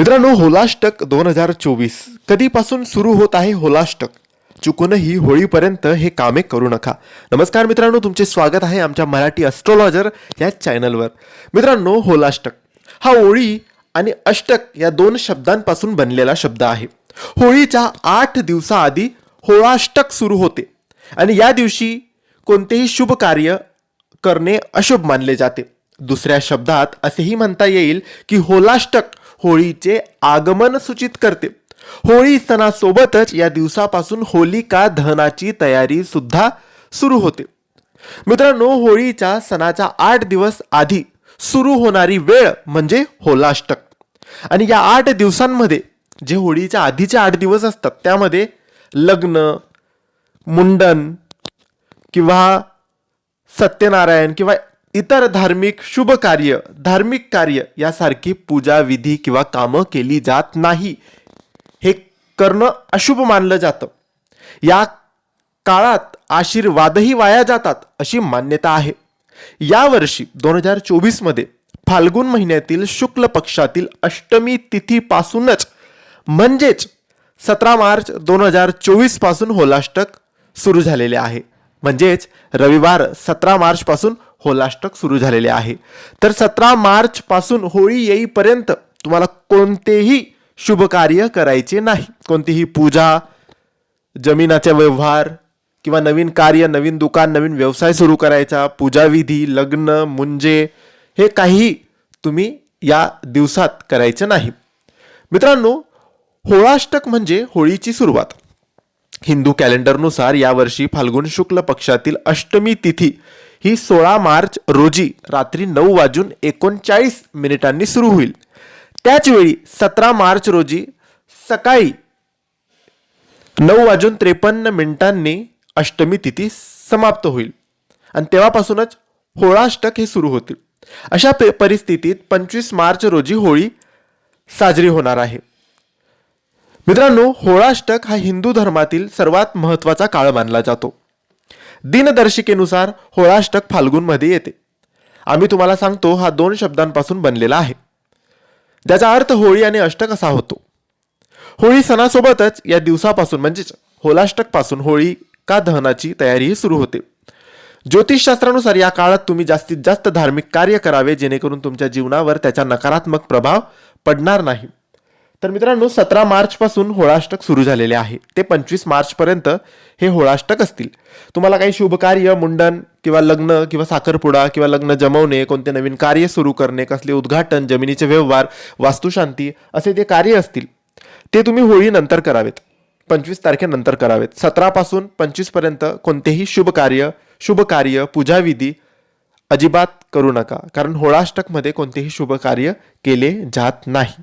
मित्रांनो होलाष्टक दोन हजार चोवीस कधीपासून सुरू होत आहे होलाष्टक? चुकूनही होळीपर्यंत हे कामे करू नका. नमस्कार मित्रांनो तुमचे स्वागत आहे आमच्या मराठी अस्ट्रॉलॉजर या चॅनलवर मित्रांनो होलाष्टक हा होळी आणि अष्टक या दोन शब्दांपासून बनलेला शब्द आहे. होळीच्या आठ दिवसाआधी होळाष्टक सुरू होते आणि या दिवशी कोणतेही शुभ कार्य करणे अशुभ मानले जाते. दुसऱ्या शब्दात असेही म्हणता येईल की होलाष्टक होळीचे आगमन सूचित करते. होळी सणासोबतच या दिवसापासून होलिका दहनाची तयारी सुद्धा सुरू होते. मित्रांनो होळीच्या सणाच्या आठ दिवस आधी सुरू होणारी वेळ म्हणजे होलाष्टक. आणि या आठ दिवसांमध्ये जे होळीच्या आधीचे आठ दिवस असतात त्यामध्ये लग्न मुंडन किंवा सत्यनारायण किंवा इतर धार्मिक शुभ कार्य धार्मिक कार्य यासारखी पूजा विधी किंवा कामं केली जात नाही. हे करणं अशुभ मानलं जातं. या काळात आशीर्वादही वाया जातात अशी मान्यता आहे. यावर्षी दोन हजार चोवीसमध्ये फाल्गुन महिन्यातील शुक्ल पक्षातील अष्टमी तिथीपासूनच म्हणजेच सतरा मार्च दोन हजार चोवीसपासून होलाष्टक सुरू झालेले आहे. म्हणजेच रविवार सतरा मार्चपासून होलाष्टक सुरू झालेले आहे. तर सतरा मार्च पासून होळी येईपर्यंत तुम्हाला कोणतेही शुभ कार्य करायचे नाही. कोणतीही पूजा जमिनाचा व्यवहार किंवा नवीन कार्य नवीन दुकान नवीन व्यवसाय सुरू करायचा पूजाविधी लग्न मुंजे हे काही तुम्ही या दिवसात करायचं नाही. मित्रांनो होळाष्टक म्हणजे होळीची सुरुवात. हिंदू कॅलेंडरनुसार यावर्षी फाल्गुन शुक्ल पक्षातील अष्टमी तिथी ही सोळा मार्च रोजी रात्री नऊ वाजून एकोणचाळीस मिनिटांनी सुरू होईल. त्याचवेळी सतरा मार्च रोजी सकाळी नऊ वाजून त्रेपन्न मिनिटांनी अष्टमी तिथी समाप्त होईल. आणि तेव्हापासूनच होळाष्टक हे सुरू होतील. अशा परिस्थितीत पंचवीस मार्च रोजी होळी साजरी होणार आहे. मित्रांनो होळाष्टक हा हिंदू धर्मातील सर्वात महत्त्वाचा काळ मानला जातो. दिनदर्शिकेनुसार होळाष्टक फाल्गुनमध्ये येते. आम्ही तुम्हाला सांगतो हा दोन शब्दांपासून बनलेला आहे. त्याचा अर्थ होळी आणि अष्टक असा होतो. होळी सणासोबतच या दिवसापासून म्हणजेच होलाष्टकपासून होळी का दहनाची तयारीही सुरू होते. ज्योतिषशास्त्रानुसार या काळात तुम्ही जास्तीत जास्त धार्मिक कार्य करावे जेणेकरून तुमच्या जीवनावर त्याचा नकारात्मक प्रभाव पडणार नाही. तर मित्रांनो सतरा मार्चपासून होळाष्टक सुरू झालेले आहे. ते पंचवीस मार्चपर्यंत हे होळाष्टक असतील. तुम्हाला काही शुभकार्य मुंडन किंवा लग्न किंवा साखरपुडा किंवा लग्न जमवणे कोणते नवीन कार्य सुरू करणे कसले उद्घाटन जमिनीचे व्यवहार वास्तुशांती असे जे कार्य असतील ते तुम्ही होळीनंतर करावेत. पंचवीस तारखेनंतर करावेत. सतरापासून पंचवीसपर्यंत कोणतेही शुभ कार्य शुभ कार्य पूजाविधी अजिबात करू नका. कारण होळाष्टकमध्ये कोणतेही शुभ कार्य केले जात नाही.